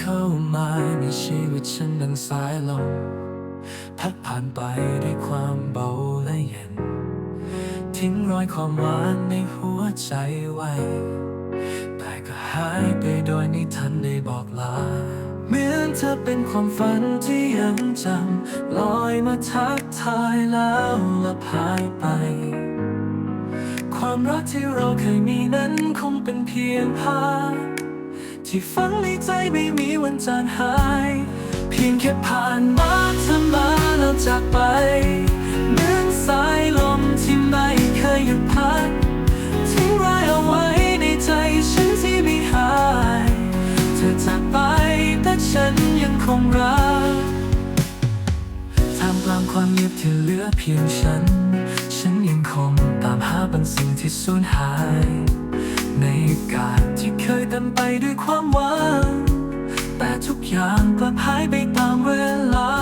เข้ามาในชีวิตฉันดังสายลมพัดผ่านไปด้วยความเบาและเย็น ทิ้งรอยความหวานในหัวใจไว้ แต่ก็หายไปโดยไม่ทันได้บอกลา เหมือนเธอเป็นความฝันที่ยังจำลอยมาทักทายแล้วละพายไปความรักที่เราเคยมีนั้นคงเป็นเพียงภาพ ที่ฝังในใจไม่มีวันจางหาย เพียงแค่ผ่านมาเธอมาแล้วจากไปเหมือนสายลมที่ไม่เคยหยุดพัดทิ้งรอยเอาไว้ในใจฉันที่ไม่หาย เธอจากไปแต่ฉันยังคงรักท่ามกลางความเงียบที่เหลือเพียงฉัน ฉันยังคงตามหาบางสิ่งที่สูญหาย ในอากาศที่ ด้วยความหวัง แต่ทุกอย่างกลับหายไปตามเวลา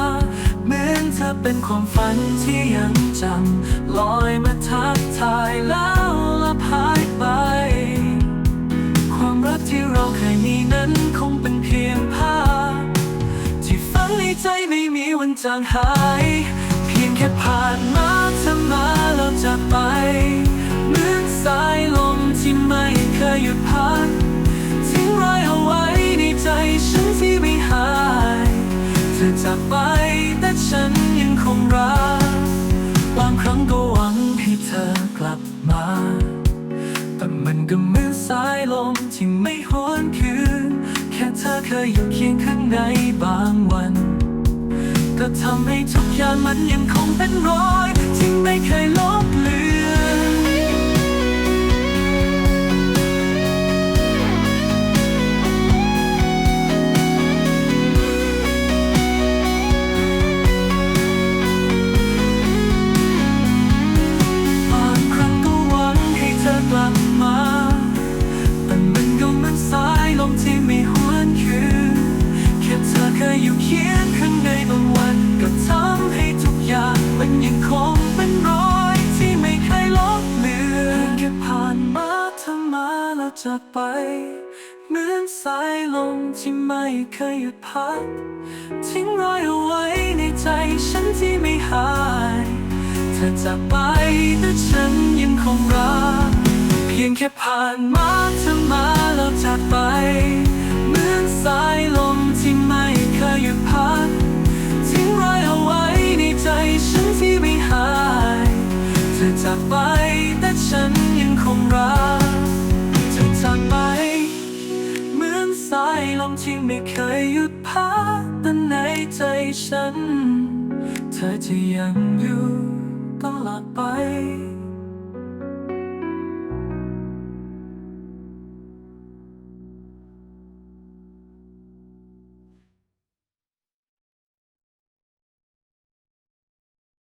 เหมือนเธอเป็นความฝันที่ยังจำลอยมาทักทายแล้วละหายไป ความรักที่เราเคยมีนั้นคงเป็นเพียงภาพ ที่ฝังในใจไม่มีวันจางหาย เพียงแค่ผ่านมาเธอมาแล้วจากไปเหมือนสายลมที่ไม่เคยหยุดพั เธอกลับมา แต่มันก็เหมือนสายลมที่ไม่หวนคืน แค่เธอเคยอยู่เคียงข้างในบางวัน ก็ทำให้ทุกอย่างมันยังคงเป็นรอย ที่ไม่เคยลบ จากไป เหมือนสายลมที่ไม่เคยหยุดพัด ทิ้งรอยเอาไว้ในใจฉันที่ไม่หาย เธอจากไปแต่ฉันยังคงรัก เพียงแค่ผ่านมาเธอมาแล้วจากไป เหมือนสายลมที่ไม่เคยหยุดพัด ทิ้งรอยเอาไว้ในใจฉันที่ไม่หาย เธอจากไปแต่ฉันยังคงรัก ไม่เคยหยุดพักแต่ในใจฉัน เธอจะยังอยู่ตลอดไป